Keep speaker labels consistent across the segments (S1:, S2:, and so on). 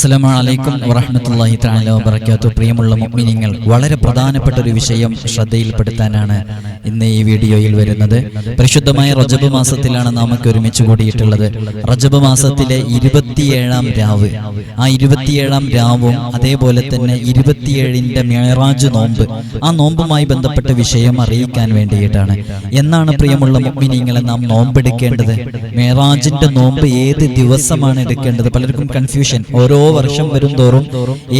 S1: അസ്സലാമലൈക്കും വറഹമത്തല്ലാഹി താല വബർക്കാത്തു പ്രിയമുള്ള മുഅ്മിനീങ്ങൾ വളരെ പ്രധാനപ്പെട്ട ഒരു വിഷയം ശ്രദ്ധയിൽപ്പെടുത്താനാണ് ഇന്ന് ഈ വീഡിയോയിൽ വരുന്നത്. പരിശുദ്ധമായ റജബ് മാസത്തിലാണ് നമുക്ക് ഒരുമിച്ച് കൂടിയിട്ടുള്ളത്. റജബ് മാസത്തിലെ ഇരുപത്തിയേഴാം രാവ്. ആ ഇരുപത്തിയേഴാം രാവും അതേപോലെ തന്നെ ഇരുപത്തിയേഴിന്റെ മേറാജ് നോമ്പ്. ആ നോമ്പുമായി ബന്ധപ്പെട്ട വിഷയം അറിയിക്കാൻ വേണ്ടിയിട്ടാണ്. എന്നാണ് പ്രിയമുള്ള മുഅ്മിനീങ്ങളെ നാം നോമ്പെടുക്കേണ്ടത്? മേറാജിന്റെ നോമ്പ് ഏത് ദിവസമാണ് എടുക്കേണ്ടത്? പലർക്കും കൺഫ്യൂഷൻ ഓരോ വർഷം വരും തോറും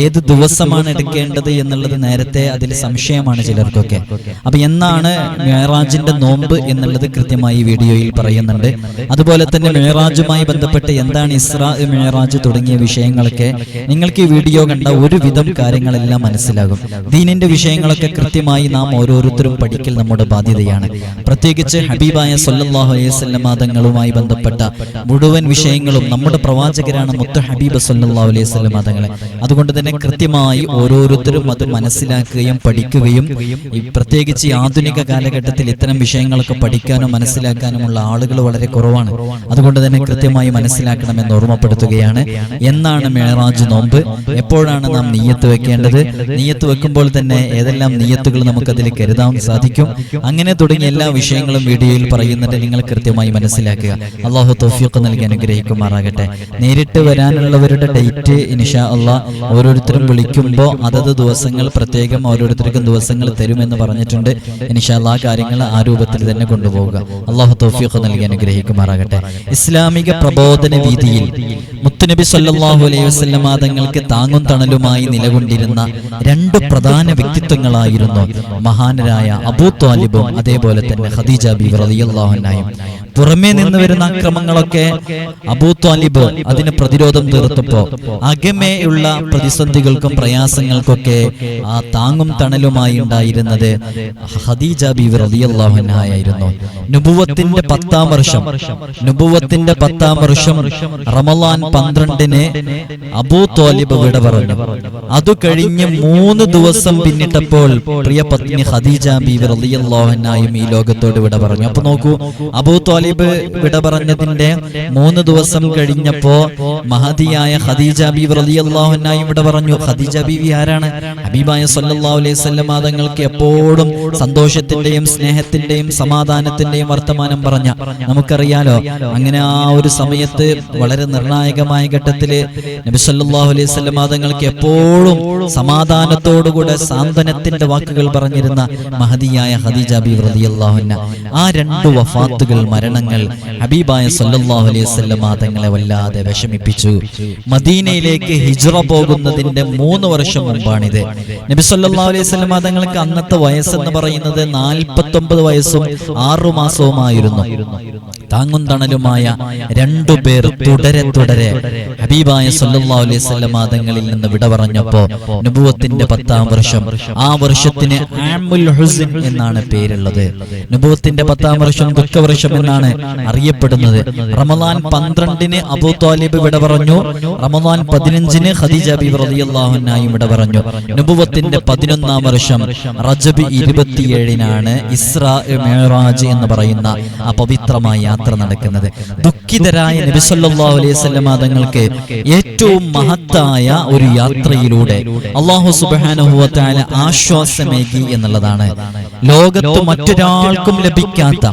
S1: ഏത് ദിവസമാണ് എടുക്കേണ്ടത് എന്നുള്ളത് നേരത്തെ അതിൽ സംശയമാണ് ചിലർക്കൊക്കെ. അപ്പൊ എന്നാണ് മേറാജിന്റെ നോമ്പ് എന്നുള്ളത് കൃത്യമായി വീഡിയോയിൽ പറയുന്നുണ്ട്. അതുപോലെ തന്നെ മേറാജുമായി ബന്ധപ്പെട്ട് എന്താണ് ഇസ്രാ മേറാജ് തുടങ്ങിയ വിഷയങ്ങളൊക്കെ നിങ്ങൾക്ക് ഈ വീഡിയോ കണ്ട ഒരുവിധം കാര്യങ്ങളെല്ലാം മനസ്സിലാകും. ദീനിന്റെ വിഷയങ്ങളൊക്കെ കൃത്യമായി നാം ഓരോരുത്തരും പഠിക്കൽ നമ്മുടെ ബാധ്യതയാണ്. പ്രത്യേകിച്ച് ഹബീബായ സൊല്ലാഹു അലൈഹി വസല്ലം മതങ്ങളുമായി ബന്ധപ്പെട്ട മുഴുവൻ വിഷയങ്ങളും നമ്മുടെ പ്രവാചകരാണ് മുത്ത ഹബീബ് സല്ലല്ലാഹു അലൈഹി മതങ്ങളെ. അതുകൊണ്ട് തന്നെ കൃത്യമായി ഓരോരുത്തരും അത് മനസ്സിലാക്കുകയും പഠിക്കുകയും പ്രത്യേകിച്ച് ആധുനിക കാലഘട്ടത്തിൽ ഇത്തരം വിഷയങ്ങളൊക്കെ പഠിക്കാനും മനസ്സിലാക്കാനുമുള്ള ആളുകൾ വളരെ കുറവാണ്. അതുകൊണ്ട് തന്നെ കൃത്യമായി മനസ്സിലാക്കണമെന്ന് ഓർമ്മപ്പെടുത്തുകയാണ്. എന്നാണ് മേറാജ് നോമ്പ്. എപ്പോഴാണ് നാം നീയത്ത് വെക്കേണ്ടത്? നീയത്ത് വെക്കുമ്പോൾ തന്നെ ഏതെല്ലാം നീയത്തുകൾ നമുക്കതിൽ കരുതാൻ സാധിക്കും? അങ്ങനെ തുടങ്ങിയ എല്ലാ വിഷയങ്ങളും വീഡിയോയിൽ പറയുന്നുണ്ട് നിങ്ങൾ കൃത്യമായി മനസ്സിലാക്കുക. അള്ളാഹു തോഫിയൊക്കെ നൽകി അനുഗ്രഹിക്കുമാറാകട്ടെ. നേരിട്ട് വരാനുള്ളവരുടെ ഡേറ്റ് ഇനിഷാ അള്ളാ ഓരോരുത്തരും വിളിക്കുമ്പോൾ അതത് ദിവസങ്ങൾ പ്രത്യേകം ഓരോരുത്തർക്കും ദിവസങ്ങൾ തരുമെന്ന് പറഞ്ഞിട്ടുണ്ട്. ഇൻഷാ അല്ലാ കാര്യങ്ങൾ ആ രൂപത്തിൽ തന്നെ കൊണ്ടുപോവുക. അള്ളാഹു തൗഫീഖ് നൽകി അനുഗ്രഹിക്കുമാറാകട്ടെ. ഇസ്ലാമിക പ്രബോധന വീതിയിൽ മുത്തുനബി സല്ലാഹു അലൈഹി വസല്ലം തങ്ങൾക്ക് താങ്ങും തണലുമായി നിലകൊണ്ടിരുന്ന രണ്ട് പ്രധാന വ്യക്തിത്വങ്ങളായിരുന്നു മഹാനരായ അബൂ ത്വാലിബും അതേപോലെ തന്നെ ഖദീജ ബി റളിയല്ലാഹു അൻഹയും പുറമേ നിന്ന് വരുന്ന അക്രമങ്ങളൊക്കെ അബൂ ത്വാലിബ് അതിന് പ്രതിരോധം തീർത്തപ്പോ അകമേയുള്ള പ്രതിസന്ധികൾക്കും പ്രയാസങ്ങൾക്കൊക്കെ ആ താങ്ങും തണലുമായി ഉണ്ടായിരുന്നത് ഹദീജ ബി റളിയല്ലാഹു അൻഹയായിരുന്നു നുബുവത്തിന്റെ പത്താം വർഷം നുബുവത്തിന്റെ പത്താം വർഷം റമലാൻ പന്ത്രണ്ടിന് അബൂ ത്വാലിബ് വിട പറഞ്ഞു. അത് കഴിഞ്ഞ് മൂന്ന് ദിവസം പിന്നിട്ടപ്പോൾ പ്രിയ പത്നി ഹദീജ ബീവി റളിയല്ലാഹു അൻഹയും ഈ ലോകത്തോട് വിട പറഞ്ഞു. അപ്പൊ നോക്കൂ അബൂ ത്വാലിബ് വിട പറഞ്ഞതിന്റെ മൂന്ന് ദിവസം കഴിഞ്ഞപ്പോ മഹതിയായ ഖദീജ ബീവി റളിയല്ലാഹു അൻഹയും വിട പറഞ്ഞു ഖദീജ ബീവി ആരാണ്? ഹബീബായ സല്ലല്ലാഹു അലൈഹി വസല്ലം തങ്ങൾക്ക് എപ്പോഴും സന്തോഷത്തിന്റെയും സ്നേഹത്തിന്റെയും സമാധാനത്തിന്റെയും വർത്തമാനം പറഞ്ഞ. നമുക്കറിയാലോ അങ്ങനെ ആ ഒരു സമയത്ത് വളരെ നിർണായകമായ ഘട്ടത്തിൽ നബി സല്ലല്ലാഹു അലൈഹി വസല്ലം തങ്ങൾക്ക് എപ്പോഴും സമാധാനത്തോടുകൂടെ സാന്ത്വനത്തിന്റെ വാക്കുകൾ പറഞ്ഞിരുന്ന മഹതിയായ ഖദീജ ബി റളിയല്ലാഹു അൻഹ. ആ രണ്ട് വഫാത്തുകൾ മരണങ്ങൾ ഹബീബായ സല്ലല്ലാഹു അലൈഹി തങ്ങളെ വല്ലാതെ വിഷമിപ്പിച്ചു. മദീനയിലേക്ക് ഹിജ്റ പോകുന്നതിന്റെ മൂന്ന് വർഷം മുമ്പാണിത്. നബി സല്ലല്ലാഹു അലൈഹി തങ്ങൾക്ക് അന്നത്തെ വയസ്സെന്ന് പറയുന്നത് നാൽപ്പത്തൊമ്പത് വയസ്സും ആറു മാസവുമായിരുന്നു. താങ്ങും തണലുമായ രണ്ടു പേർ തുടരെ തുടരെ ഹബീബായ സല്ലല്ലാഹു അലൈഹി വസല്ലം തങ്ങളിൽ നിന്ന് വിട പറഞ്ഞപ്പോ നുബുവത്തിന്റെ പത്താം വർഷം. ആ വർഷത്തിന് എന്നാണ് പേരുള്ളത്. നുബുവത്തിന്റെ പത്താം വർഷം ദുഃഖവർഷം എന്നാണ് അറിയപ്പെടുന്നത്. റമദാൻ പന്ത്രണ്ടിന് അബൂ താലിബ് വിട പറഞ്ഞു. റമദാൻ പതിനഞ്ചിന് ഖദീജ ബി റളിയല്ലാഹു അൻഹയും വിട പറഞ്ഞു. നുബുവത്തിന്റെ പതിനൊന്നാം വർഷം റജബ് ഇരുപത്തിയേഴിനാണ് ഇസ്ര മേറാജ് എന്ന് പറയുന്ന ആ പവിത്രമായ യാത്ര നടക്കുന്നത്. ദുഃഖിതരായ നബി സല്ലല്ലാഹു അലൈഹി തങ്ങൾക്ക് ഏറ്റവും മഹത്തായ ഒരു യാത്രയിലൂടെ അള്ളാഹു തആല ആശ്വാസമേകി എന്നുള്ളതാണ്. ലോകത്ത് മറ്റൊരാൾക്കും ലഭിക്കാത്ത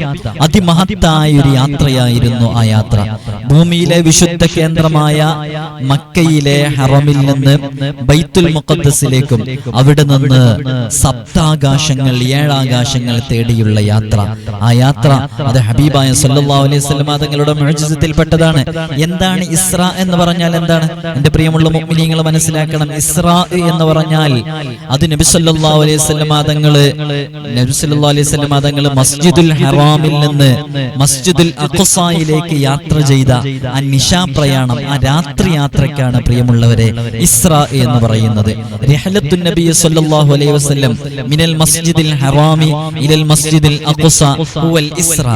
S1: അതിമഹത്തായ ഒരു യാത്രയായിരുന്നു ആ യാത്ര. ഭൂമിയിലെ വിശുദ്ധ കേന്ദ്രമായ മക്കയിലെ ഹറമിൽ നിന്ന് ബൈത്തുൽ മുഖദ്ദസിലേക്കും അവിടെ നിന്ന് സപ്താകാശങ്ങൾ ഏഴാകാശങ്ങൾ തേടിയുള്ള യാത്ര. ആ യാത്ര അത് ഹബീബായ സല്ലല്ലാഹു അലൈഹി തങ്ങളുടെ എന്താണ് ഇസ്ര എന്ന് പറഞ്ഞാൽ എന്താണ്? എന്റെ പ്രിയമുള്ള മുഅ്മിനീങ്ങൾ മനസ്സിലാക്കണം. ഇസ്ര എന്ന് പറഞ്ഞാൽ അത് നബി സല്ലല്ലാഹു അലൈഹി വസല്ലം തങ്ങൾ നബി സല്ലല്ലാഹു അലൈഹി തങ്ങൾ മസ്ജിദുൽ ഹറാമിൽ നിന്ന് മസ്ജിദുൽ അഖുസായിലേക്ക് യാത്ര ചെയ്ത ആ നിശാ പ്രയാണം ആ രാത്രി യാത്രയ്ക്കാണ് പ്രിയമുള്ളവരെ ഇസ്ര എന്ന് പറയുന്നത്. നബി സല്ലല്ലാഹു അലൈഹി വസല്ലം മിനൽ മസ്ജിദിൽ ഹറാമി ഇലൽ മസ്ജിദിൽ അഖ്സ ഹുവൽ ഇസ്രാ.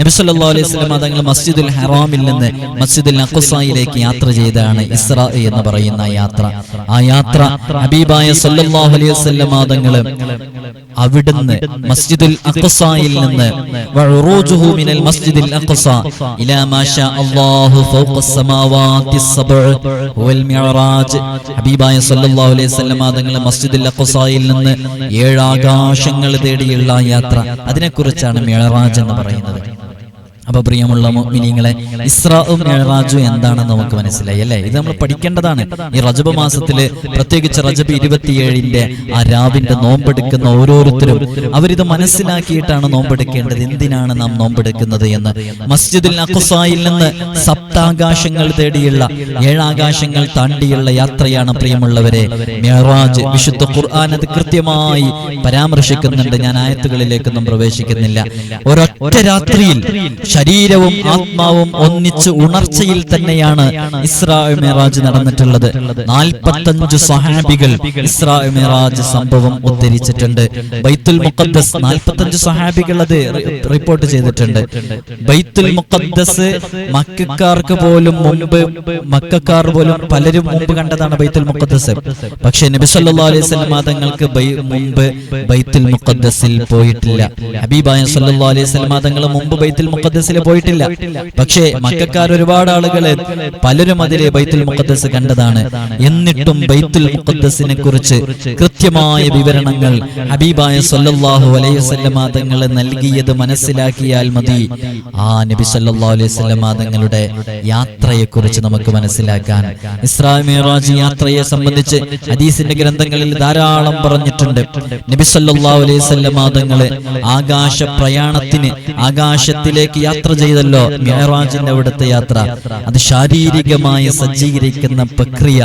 S1: നബി സല്ലല്ലാഹു അലൈഹി വസല്ലം തങ്ങൾ മസ്ജിദുൽ ഹറാമിൽ നിന്ന് മസ്ജിദുൽ അഖ്സയിലേക്ക് യാത്ര ചെയ്തതാണ് ഇസ്ര എന്ന് പറയുന്ന യാത്ര. ആ യാത്ര. ഹബീബായ സല്ലല്ലാഹു അലൈഹി വസല്ലം തങ്ങൾ അവിടുന്ന് മസ്ജിദുൽ അഖ്സയിൽ നിന്ന് വഉറൂജുഹു മിനൽ മസ്ജിദിൽ അഖ്സ ഇലാ മാഷാ അല്ലാഹു ഫൗഖ സമാവാതി സബ്ഉ വൽ മിഅറാജ്. ഹബീബായ സല്ലല്ലാഹു അലൈഹി വസല്ലം തങ്ങളെ മസ്ജിദുൽ അഖ്സയിൽ നിന്ന് ഏഴ് ആകാശങ്ങൾ തേടിയുള്ള യാത്ര. അതിനെക്കുറിച്ചാണ് മിഅറാജ് എന്ന് പറയുന്നത്. അപ്പൊ പ്രിയമുള്ള മിനിങ്ങളെ ഇസ്രാവും മിഅ്റാജും എന്താണെന്ന് നമുക്ക് മനസ്സിലായി അല്ലേ? ഇത് നമ്മൾ പഠിക്കേണ്ടതാണ്. ഈ റജബ് മാസത്തിൽ പ്രത്യേകിച്ച് റജബ് ഇരുപത്തിയേഴിന്റെ ആ രാവിന്റെ നോമ്പെടുക്കുന്ന ഓരോരുത്തരും അവരിത് മനസ്സിലാക്കിയിട്ടാണ് നോമ്പെടുക്കേണ്ടത്. എന്തിനാണ് നാം നോമ്പെടുക്കുന്നത് എന്ന്? മസ്ജിദുൽ അക്കുസായിൽ നിന്ന് സപ്താകാശങ്ങൾ തേടിയുള്ള ഏഴാകാശങ്ങൾ താണ്ടിയുള്ള യാത്രയാണ് പ്രിയമുള്ളവരെ മെഹറാജ് വിശുദ്ധ ഖുർആൻ അത് കൃത്യമായി പരാമർശിക്കുന്നുണ്ട്. ഞാൻ ആയത്തുകളിലേക്കൊന്നും പ്രവേശിക്കുന്നില്ല. ഒരൊറ്റ രാത്രിയിൽ ശരീരവും ആത്മാവും ഒന്നിച്ച് ഉണർച്ചയിൽ തന്നെയാണ് ഇസ്രാ മിറാജ് നടന്നിട്ടുള്ളത്. നാൽപ്പത്തഞ്ച് സഹാബികൾ ഇസ്രാ മിറാജ് സംഭവം ഉദ്ധരിച്ചിട്ടുണ്ട്. ബൈത്തുൽ മുഖദ്ദസ് നാൽപ്പത്തഞ്ച് സഹാബികൾ അത് റിപ്പോർട്ട് ചെയ്തിട്ടുണ്ട്. ബൈത്തുൽ മുഖദ്ദസ് മക്കാർക്ക് പോലും മുൻപ് മക്കാർ പോലും പലരും മുമ്പ് കണ്ടതാണ് ബൈത്തുൽ മുഖദ്ദസ്. പക്ഷെ നബി സല്ലല്ലാഹു അലൈഹി വസല്ലം തങ്ങൾക്ക് മുമ്പ് ബൈത്തുൽ മുഖദ്ദസിൽ പോയിട്ടില്ല. ഹബീബായ സല്ലല്ലാഹു അലൈഹി വസല്ലം തങ്ങൾ മുമ്പ് ബൈത്തുൽ മുഖദ്ദസിൽ പോയിട്ടില്ല. പക്ഷേ മക്കാർ ഒരുപാട് ആളുകൾ പലരും അതിലെ ബൈത്തുൽ മുഖദ്ദസ് കണ്ടതാണ്. എന്നിട്ടും ബൈത്തുൽ മുഖദ്ദസിനെ കുറിച്ച് കൃത്യമായ വിവരണങ്ങൾ ഹബീബായ അലൈഹി വസല്ലമ തങ്ങൾ നൽകിയത് മനസ്സിലാക്കിയാൽ മതി. ആ നബി അലൈഹി വസല്ലമ തങ്ങളുടെ യാത്രയെ കുറിച്ച് നമുക്ക് മനസ്സിലാക്കാൻ. ഇസ്രാ മിറാജ് യാത്രയെ സംബന്ധിച്ച് ഹദീസിന്റെ ഗ്രന്ഥങ്ങളിൽ ധാരാളം പറഞ്ഞിട്ടുണ്ട്. നബി അലൈഹി വസല്ലമ തങ്ങൾ ആകാശ പ്രയാണത്തിന് ആകാശത്തിലേക്ക് ചെയ്തല്ലോ മിഹറാജിന്റെ അവിടുത്തെ യാത്ര. അത് ശാരീരികമായി സജ്ജീകരിക്കുന്ന പ്രക്രിയ.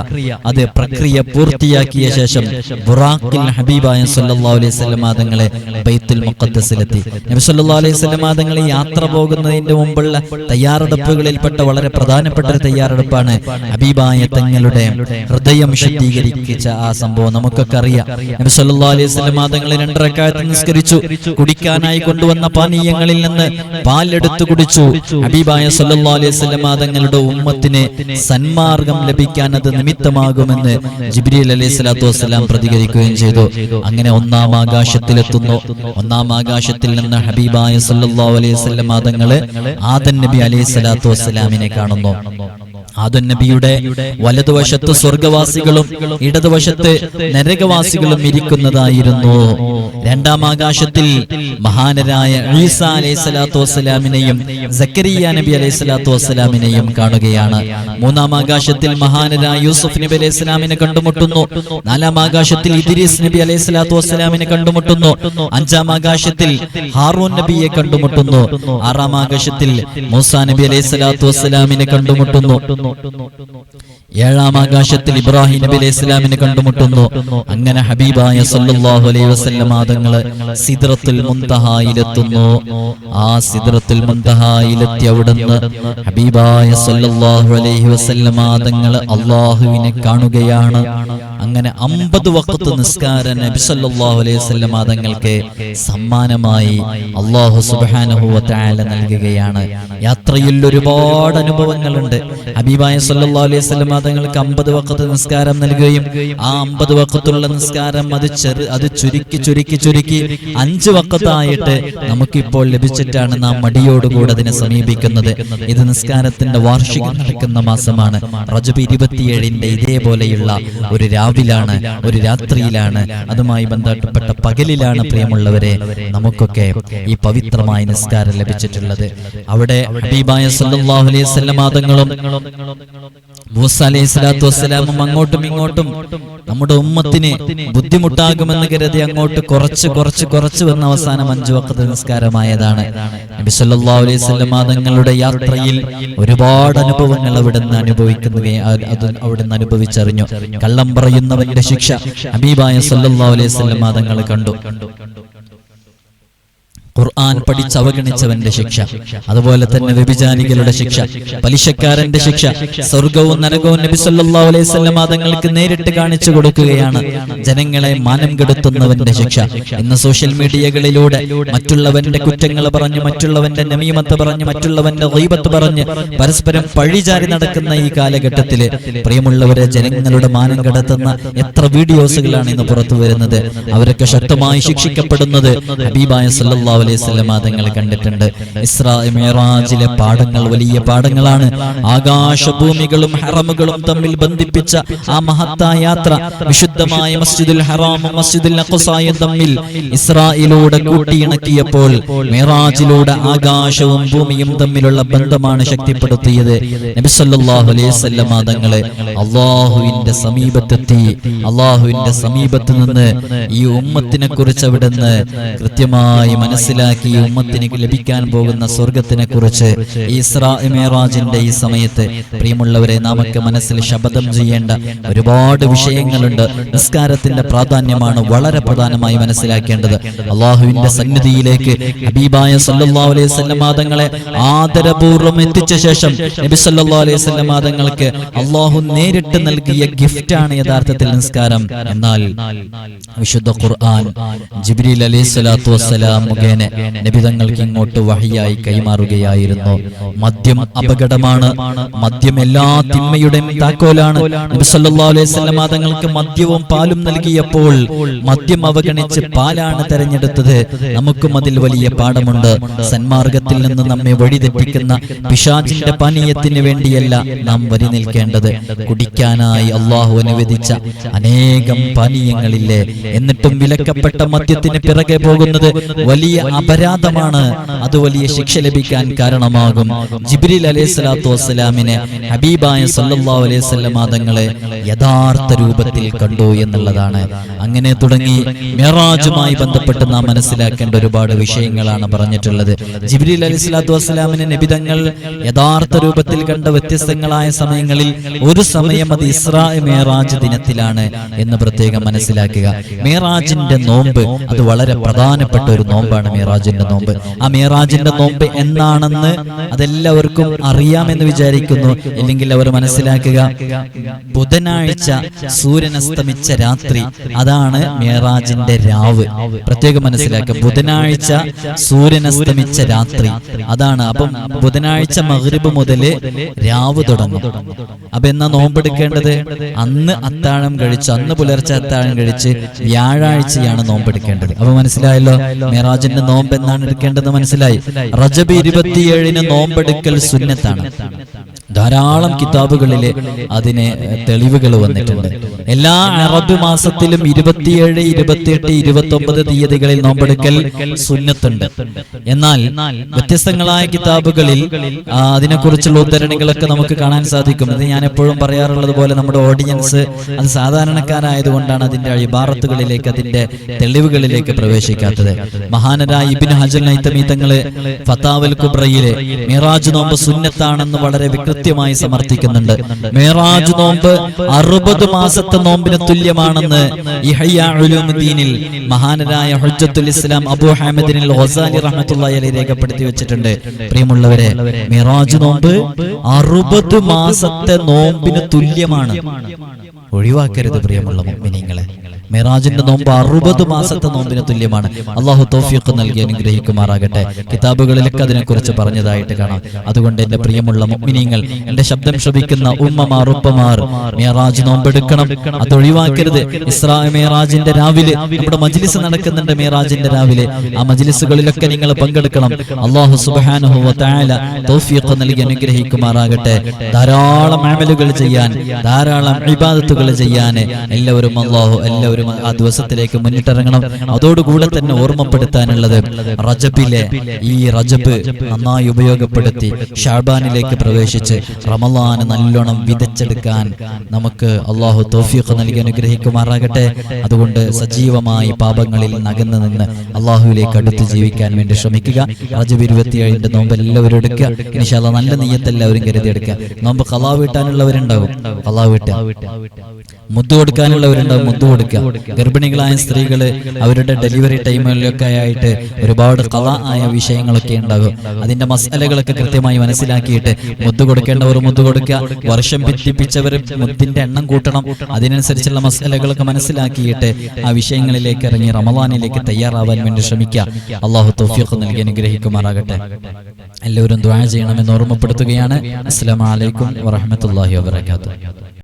S1: അത് പ്രക്രിയ പൂർത്തിയാക്കിയ ശേഷം ബുറാഖിൽ ഹബീബായ സല്ലല്ലാഹു അലൈഹി വസല്ലം തങ്ങളെ ബൈത്തുൽ മുഖദ്ദസിലെത്തി. നബി സല്ലല്ലാഹു അലൈഹി വസല്ലം തങ്ങൾ യാത്ര പോകുന്നതിന്റെ മുമ്പുള്ള തയ്യാറെടുപ്പുകളിൽപ്പെട്ട വളരെ പ്രധാനപ്പെട്ട ഒരു തയ്യാറെടുപ്പാണ് ഹബീബായ തങ്ങളുടെ ഹൃദയം ശുദ്ധീകരിച്ച ആ സംഭവം നമുക്കൊക്കെ അറിയാം. നബി സല്ലല്ലാഹു അലൈഹി വസല്ലം തങ്ങൾ രണ്ടരക്കാലത്ത് നിസ്കരിച്ചു. കുടിക്കാനായി കൊണ്ടുവന്ന പാനീയങ്ങളിൽ നിന്ന് പാലെടുത്തു കുടിച്ചു ഹബീബായ വസല്ലം തങ്ങളുടെ ഉമ്മത്തിന് സന്മാർഗം ലഭിക്കാൻ അത് നിമിത്തമാകുമെന്ന് ജിബ്രീൽ അലൈഹി സ്വലാത്തു വസ്സലാം പ്രതികരിക്കുകയും ചെയ്തു. അങ്ങനെ ഒന്നാം ആകാശത്തിലെത്തുന്നു. ഒന്നാം ആകാശത്തിൽ നിന്ന് ഹബീബായ സല്ലാ അലൈഹി വസല്ലം തങ്ങൾ ആദൻ നബി അലൈഹി സ്വലാത്തു വസ്സലാമിനെ കാണുന്നു. ആദൻ നബിയുടെ വലതുവശത്ത് സ്വർഗവാസികളും ഇടതുവശത്ത് നരകവാസികളും ഇരിക്കുന്നതായിരുന്നു. രണ്ടാം ആകാശത്തിൽ മഹാനരായ ഈസ അലൈഹി സ്വലാത്തു വസ്സലാമിനെയും സക്കരിയ നബി അലൈഹി സ്വലാത്തു വസ്സലാമിനെയും കാണുകയാണ്. മൂന്നാം ആകാശത്തിൽ മഹാനരായ യൂസുഫ് നബി അലൈഹി സ്വലാമിനെ കണ്ടുമുട്ടുന്നു. നാലാം ആകാശത്തിൽ ഇദ്രീസ് നബി അലൈഹി സ്വലാത്തു വസ്സലാമിനെ കണ്ടുമുട്ടുന്നു. അഞ്ചാം ആകാശത്തിൽ ഹാറൂൻ നബിയെ കണ്ടുമുട്ടുന്നു. ആറാം ആകാശത്തിൽ മൂസാ നബി അലൈഹി സ്വലാത്തു വസ്സലാമിനെ കണ്ടുമുട്ടുന്നു. നോട്ടുന്നു. ഏഴാം ആകാശത്തിൽ ഇബ്രാഹിം നബി അലൈഹി ഇസ്ലാമിനെ കണ്ടുമുട്ടുന്നു. അങ്ങനെ ഹബീബായ സല്ലല്ലാഹു അലൈഹി വസല്ലം ആദങ്ങൾ സിദ്റത്തുൽ മുൻതഹായിലെത്തുന്നു. ആ സിദ്റത്തുൽ മുൻതഹായിലെത്തി അവിടുന്ന് ഹബീബായ സല്ലല്ലാഹു അലൈഹി വസല്ലം ആദങ്ങൾ അള്ളാഹുവിനെ കാണുകയാണ്. അങ്ങനെ അമ്പത് വക്കത്ത് നിസ്കാരം നബി സല്ലല്ലാഹു അലൈഹി വസല്ലം ആദങ്ങൾക്ക് സമ്മാനമായി അള്ളാഹു സുബ്ഹാനഹു വതആല നൽകുകയാണ്. യാത്രയിൽ ഒരുപാട് അനുഭവങ്ങളുണ്ട്. ഹബീബായ സല്ലല്ലാഹു അലൈഹി വസല്ലം തങ്ങൾക്ക് അമ്പത് വക്കത്ത് നിസ്കാരം നൽകുകയും ആ അമ്പത് വക്കത്തുള്ള നിസ്കാരം അത് ചെറു അത് ചുരുക്കി ചുരുക്കി ചുരുക്കി അഞ്ച് വക്കത്തായിട്ട് നമുക്കിപ്പോൾ ലഭിച്ചിട്ടാണ് നാം മടിയോടുകൂടെ അതിനെ സമീപിക്കുന്നത്. ഇത് നിസ്കാരത്തിന്റെ വാർഷികം നടക്കുന്ന മാസമാണ്. റജബ് ഇരുപത്തിയേഴിന്റെ ഇതേപോലെയുള്ള ഒരു രാവിലാണ് ഒരു രാത്രിയിലാണ്. അതുമായി ബന്ധപ്പെട്ട പകലിലാണ് പ്രിയമുള്ളവരെ നമുക്കൊക്കെ ഈ പവിത്രമായ നിസ്കാരം ലഭിച്ചിട്ടുള്ളത്. അവിടെ ഹബീബായ സല്ലല്ലാഹു അലൈഹി മൂസ അലൈഹി സ്വലാത്തു വസ്സലാമും അങ്ങോട്ടും ഇങ്ങോട്ടും നമ്മുടെ ഉമ്മത്തിന് ബുദ്ധിമുട്ടാകുമെന്ന് കരുതി അങ്ങോട്ട് കുറച്ച് കുറച്ച് കുറച്ച് വന്ന അവസാനം അഞ്ചു വക്കത്ത് നിസ്കാരമായതാണ്. നബി അലൈഹി തങ്ങളുടെ യാത്രയിൽ ഒരുപാട് അനുഭവങ്ങൾ അവിടെ നിന്ന് അനുഭവിക്കുന്നവയെ അത് അവിടെ നിന്ന് അനുഭവിച്ചറിഞ്ഞു. കള്ളം പറയുന്നവന്റെ ശിക്ഷ അബീബായ സല്ലാ അലൈഹി വസല്ലം തങ്ങൾ കണ്ടു. ഖുർആൻ പഠിച്ച് അവഗണിച്ചവന്റെ ശിക്ഷ. അതുപോലെ തന്നെ വ്യഭിചാരികളുടെ ശിക്ഷ. പലിശക്കാരന്റെ ശിക്ഷ. സ്വർഗവും നരകവും നബി സല്ലല്ലാഹു അലൈഹി തങ്ങൾക്ക് നേരിട്ട് കാണിച്ചു കൊടുക്കുകയാണ്. ജനങ്ങളെ മാനം കെടുത്തുന്നവന്റെ ശിക്ഷ. ഇന്ന് സോഷ്യൽ മീഡിയകളിലൂടെ മറ്റുള്ളവന്റെ കുറ്റങ്ങൾ പറഞ്ഞ് മറ്റുള്ളവന്റെ നമീമത്ത് പറഞ്ഞ് മറ്റുള്ളവന്റെ ദൈവത്ത് പറഞ്ഞ് പരസ്പരം പഴിചാരി നടക്കുന്ന ഈ കാലഘട്ടത്തിൽ പ്രിയമുള്ളവരെ ജനങ്ങളുടെ മാനം കടത്തുന്ന എത്ര വീഡിയോസുകളാണ് ഇന്ന് പുറത്തു വരുന്നത് അവരൊക്കെ ശക്തമായി ശിക്ഷിക്കപ്പെടുന്നത് ഹബീബായ സല്ലല്ലാഹു അലൈഹി വസല്ലം തങ്ങൾ കണ്ടിട്ടുണ്ട്. ഇസ്രാ മിറാജിലെ പാഠങ്ങൾ വലിയ പാഠങ്ങളാണ്. ആകാശഭൂമികളും ഹറമുകളും തമ്മിൽ ബന്ധിപ്പിച്ച ആ മഹത്തായ യാത്ര വിശുദ്ധമായ മസ്ജിദുൽ ഹറാമും മസ്ജിദുൽ അഖസായും തമ്മിൽ ഇസ്രായിലൂടെ കൂട്ടിയിണക്കിയപ്പോൾ മിറാജിലൂടെ ആകാശവും ഭൂമിയും തമ്മിലുള്ള ബന്ധമാണ് ശക്തിപ്പെടുത്തിയത്. നബി സല്ലല്ലാഹു അലൈഹി വസല്ലം തങ്ങളെ അള്ളാഹുവിന്റെ സമീപത്തെത്തി. അള്ളാഹുവിന്റെ സമീപത്ത് നിന്ന് ഈ ഉമ്മത്തിനെ കുറിച്ച് അവിടുന്ന് കൃത്യമായി മനസ്സിലാക്കി ഉമ്മത്തിന് ലഭിക്കാൻ പോകുന്ന സ്വർഗത്തിനെ കുറിച്ച് ഈസ്രാജിന്റെ ഈ സമയത്ത് പ്രിയമുള്ളവരെ നാമൊക്കെ മനസ്സിൽ ശപഥം ചെയ്യേണ്ട ഒരുപാട് വിഷയങ്ങളുണ്ട്. നിസ്കാരത്തിന്റെ പ്രാധാന്യമാണ് വളരെ പ്രധാനമായി മനസ്സിലാക്കേണ്ടത്. അള്ളാഹുവിന്റെ സന്നിധിയിലേക്ക് ഹബീബായ സല്ലല്ലാഹു അലൈഹി ആദരപൂർവം എത്തിച്ച ശേഷം നബി സല്ലാ അലൈഹി വസല്ലം തങ്ങൾക്ക് അള്ളാഹു നേരിട്ട് നൽകിയ ഗിഫ്റ്റ് ആണ് യഥാർത്ഥത്തിൽ നിസ്കാരം. എന്നാൽ വിശുദ്ധ ഖുർആൻ ജിബ്രീൽ അലൈഹി സ്വലാത്തു വസ്സലാം മുഖേന നബി തങ്ങൾക്ക് ഇങ്ങോട്ട് വഹിയായി കൈമാറുകയായിരുന്നു. മദ്യം അപകടമാണ്. മദ്യം എല്ലാ തിന്മയുടെയും താക്കോലാണ്. തങ്ങൾക്ക് മദ്യവും പാലും നൽകിയപ്പോൾ മദ്യം അവഗണിച്ച് പാലാണ് തെരഞ്ഞെടുത്തത്. നമുക്കും അതിൽ വലിയ പാഠമുണ്ട്. സന്മാർഗത്തിൽ നിന്ന് നമ്മെ വഴിതെറ്റിക്കുന്ന പിശാചിന്റെ പാനീയത്തിന് വേണ്ടിയല്ല നാം വരി നിൽക്കേണ്ടത്. കുടിക്കാനായി അള്ളാഹു അനുവദിച്ച അനേകം പാനീയങ്ങളില്ലേ. എന്നിട്ടും വിലക്കപ്പെട്ട മദ്യത്തിന് പിറകെ പോകുന്നത് വലിയ അപരാധമാണ്. അത് വലിയ ശിക്ഷ ലഭിക്കാൻ കാരണമാകും. ജിബ്രിൽ അലൈഹി സ്വലാത്തു വസ്സലാമിനെ ഹബീബായ സല്ലല്ലാഹു അലൈഹി വസല്ലം തങ്ങളെ യഥാർത്ഥ രൂപത്തിൽ കണ്ടു എന്നുള്ളതാണ്. അങ്ങനെ തുടങ്ങി മെറാജുമായി ബന്ധപ്പെട്ട് നാം മനസ്സിലാക്കേണ്ട ഒരുപാട് വിഷയങ്ങളാണ് പറഞ്ഞിട്ടുള്ളത്. ജിബ്രിൽ അലൈഹി സ്വലാത്തു വസ്സലാമിനെ നിബിതങ്ങൾ യഥാർത്ഥ രൂപത്തിൽ കണ്ട വ്യത്യസ്തങ്ങളായ സമയങ്ങളിൽ ഒരു സമയം അത് ഇസ്രാ മേറാജ് ദിനത്തിലാണ് എന്ന് പ്രത്യേകം മനസ്സിലാക്കുക. മേറാജിന്റെ നോമ്പ് അത് വളരെ പ്രധാനപ്പെട്ട ഒരു നോമ്പാണ്. മേറാജിന്റെ നോമ്പ്. ആ മേറാജിന്റെ നോമ്പ് എന്നാണെന്ന് അതെല്ലാവർക്കും അറിയാമെന്ന് വിചാരിക്കുന്നു. ഇല്ലെങ്കിൽ അവർ മനസ്സിലാക്കുക ബുധനാഴ്ച സൂര്യൻ അസ്തമിച്ച രാത്രി അതാണ് മേറാജിന്റെ രാവ്. പ്രത്യേകം മനസ്സിലാക്കുക ബുധനാഴ്ച സൂര്യൻ അസ്തമിച്ച രാത്രി അതാണ്. അപ്പം ബുധനാഴ്ച മഗ്രിബ് മുതൽ രാവ് തുടങ്ങും. അപ്പൊ എന്നാ നോമ്പെടുക്കേണ്ടത്? അന്ന് അത്താഴം കഴിച്ച് അന്ന് പുലർച്ചെ അത്താഴം കഴിച്ച് വ്യാഴാഴ്ചയാണ് നോമ്പെടുക്കേണ്ടത്. അപ്പൊ മനസ്സിലായല്ലോ മെറാജിന്റെ നോമ്പ് എന്നാണ് എടുക്കേണ്ടത് മനസ്സിലായി. റജബ് ഇരുപത്തിയേഴിന് നോമ്പെടുക്കൽ സുന്നത്താണ്. ധാരാളം കിതാബുകളിലെ അതിന് തെളിവുകൾ വന്നിട്ടുണ്ട്. എല്ലാ അറബ് മാസത്തിലും ഇരുപത്തിയേഴ് ഇരുപത്തിയെട്ട് ഇരുപത്തി ഒമ്പത് തീയതികളിൽ നോമ്പെടുക്കൽ സുന്നത്തുണ്ട്. എന്നാൽ വ്യത്യസ്തങ്ങളായ കിതാബുകളിൽ അതിനെക്കുറിച്ചുള്ള ഉദ്ധരണികളൊക്കെ നമുക്ക് കാണാൻ സാധിക്കും. ഇത് ഞാൻ എപ്പോഴും പറയാറുള്ളത് പോലെ നമ്മുടെ ഓഡിയൻസ് അത് സാധാരണക്കാരായതുകൊണ്ടാണ് അതിന്റെ അഴിബാറത്തുകളിലേക്ക് അതിന്റെ തെളിവുകളിലേക്ക് പ്രവേശിക്കാത്തത്. മഹാനരായ ഇബിൻ ഹജൽ നൈത്തമീതങ്ങൾ ഫത്താവൽ കുബ്രയിലെ മിറാജ് നോമ്പ് സുന്നത്താണെന്ന് വളരെ കൃത്യമായി സമർത്ഥിക്കുന്നുണ്ട്. മേറാജ് നോമ്പ് അറുപത് മാസത്തെ നോമ്പിന് തുല്യമാണെന്ന് ഇഹയ്യ ഉലൂമുദ്ദീനിൽ മഹാനരായ ഹുജ്ജത്തുൽ ഇസ്ലാം അബു അഹമ്മദിനിൽ ഹൊസാലി റഹ്മത്തുള്ളാഹി അലൈഹി രേഖപ്പെടുത്തി വെച്ചിട്ടുണ്ട്. പ്രിയമുള്ളവരെ മിറാജ് നോമ്പ് അറുപത് മാസത്തെ നോമ്പിന് തുല്യമാണ്. ഒഴിവാക്കരുത് പ്രിയമുള്ള മുഅ്മിനീങ്ങളെ മിറാജിന്റെ നോമ്പ് അറുപത് മാസത്തെ നോമ്പിന് തുല്യമാണ്. അള്ളാഹു തോഫിയൊക്കെ നൽകി അനുഗ്രഹിക്കുമാറാകട്ടെ. കിതാബുകളിലൊക്കെ അതിനെക്കുറിച്ച് പറഞ്ഞതായിട്ട് കാണാം. അതുകൊണ്ട് എന്റെ പ്രിയമുള്ള മുഗ്മിനീങ്ങൾ എന്റെ ശബ്ദം ശ്രമിക്കുന്ന ഉമ്മമാർ ഉപ്പമാർ മിറാജ് നോമ്പെടുക്കണം അത് ഒഴിവാക്കരുത്. ഇസ്രാ മെറാജിന്റെ രാവിലെ നമ്മുടെ മജ്ലിസ് നടക്കുന്നുണ്ട് മെറാജിന്റെ രാവിലെ. ആ മജ്ലിസുകളിലൊക്കെ നിങ്ങൾ പങ്കെടുക്കണം. അള്ളാഹു സുബ്ഹാനഹു വ തആല തൗഫീഖ് നൽകി അനുഗ്രഹിക്കുമാറാകട്ടെ. ധാരാളം അമലുകൾ ചെയ്യാൻ ധാരാളം ഇബാദത്തുകൾ ചെയ്യാൻ എല്ലാവരും അള്ളാഹു എല്ലാവരും ആ ദിവസത്തിലേക്ക് മുന്നിട്ടിറങ്ങണം. അതോടുകൂടെ തന്നെ ഓർമ്മപ്പെടുത്താനുള്ളത് റജബിലെ ഈ റജബ് നന്നായി ഉപയോഗപ്പെടുത്തി ഷാബാനിലേക്ക് പ്രവേശിച്ച് റമലാന് നല്ലോണം വിതച്ചെടുക്കാൻ നമുക്ക് അള്ളാഹു തോഫിയൊക്കെ നൽകി അനുഗ്രഹിക്കുമാറാകട്ടെ. അതുകൊണ്ട് സജീവമായി പാപങ്ങളിൽ നകന്നു നിന്ന് അള്ളാഹുവിലേക്ക് അടുത്ത് ജീവിക്കാൻ വേണ്ടി ശ്രമിക്കുക. റജബ് ഇരുപത്തിയേഴിന്റെ നോമ്പ് എല്ലാവരും എടുക്കുക. ഇൻഷാല്ല നല്ല നെയ്യത്ത് എല്ലാവരും കരുതി എടുക്കുക നോമ്പ് കലാവ് വീട്ടാനുള്ളവരുണ്ടാവും. കലാവ് വീട്ടുക. മുദ്ദു കൊടുക്കാനുള്ളവരുണ്ടാവും മുദ്ദു കൊടുക്കുക. ഗർഭിണികളായ സ്ത്രീകൾ അവരുടെ ഡെലിവറി ടൈമുകളിലൊക്കെ ആയിട്ട് ഒരുപാട് കല ആയ വിഷയങ്ങളൊക്കെ ഉണ്ടാകും. അതിന്റെ മസാലകളൊക്കെ കൃത്യമായി മനസ്സിലാക്കിയിട്ട് മുത്തു കൊടുക്കേണ്ടവർ മുത്തു കൊടുക്കുക. വർഷം ഭിത്തിപ്പിച്ചവർ മുദ്ദിന്റെ എണ്ണം കൂട്ടണം. അതിനനുസരിച്ചുള്ള മസാലകളൊക്കെ മനസ്സിലാക്കിയിട്ട് ആ വിഷയങ്ങളിലേക്ക് ഇറങ്ങി റമദാനിലേക്ക് തയ്യാറാവാൻ വേണ്ടി ശ്രമിക്കുക. അള്ളാഹു തൗഫീഖ് നൽകി അനുഗ്രഹിക്കുമാറാകട്ടെ. എല്ലാവരും ദ്വാര ചെയ്യണമെന്ന് ഓർമ്മപ്പെടുത്തുകയാണ്. അസ്സലാമു വലൈക്കും വറഹ്മത്തുള്ളാഹി വബറകാതുഹു.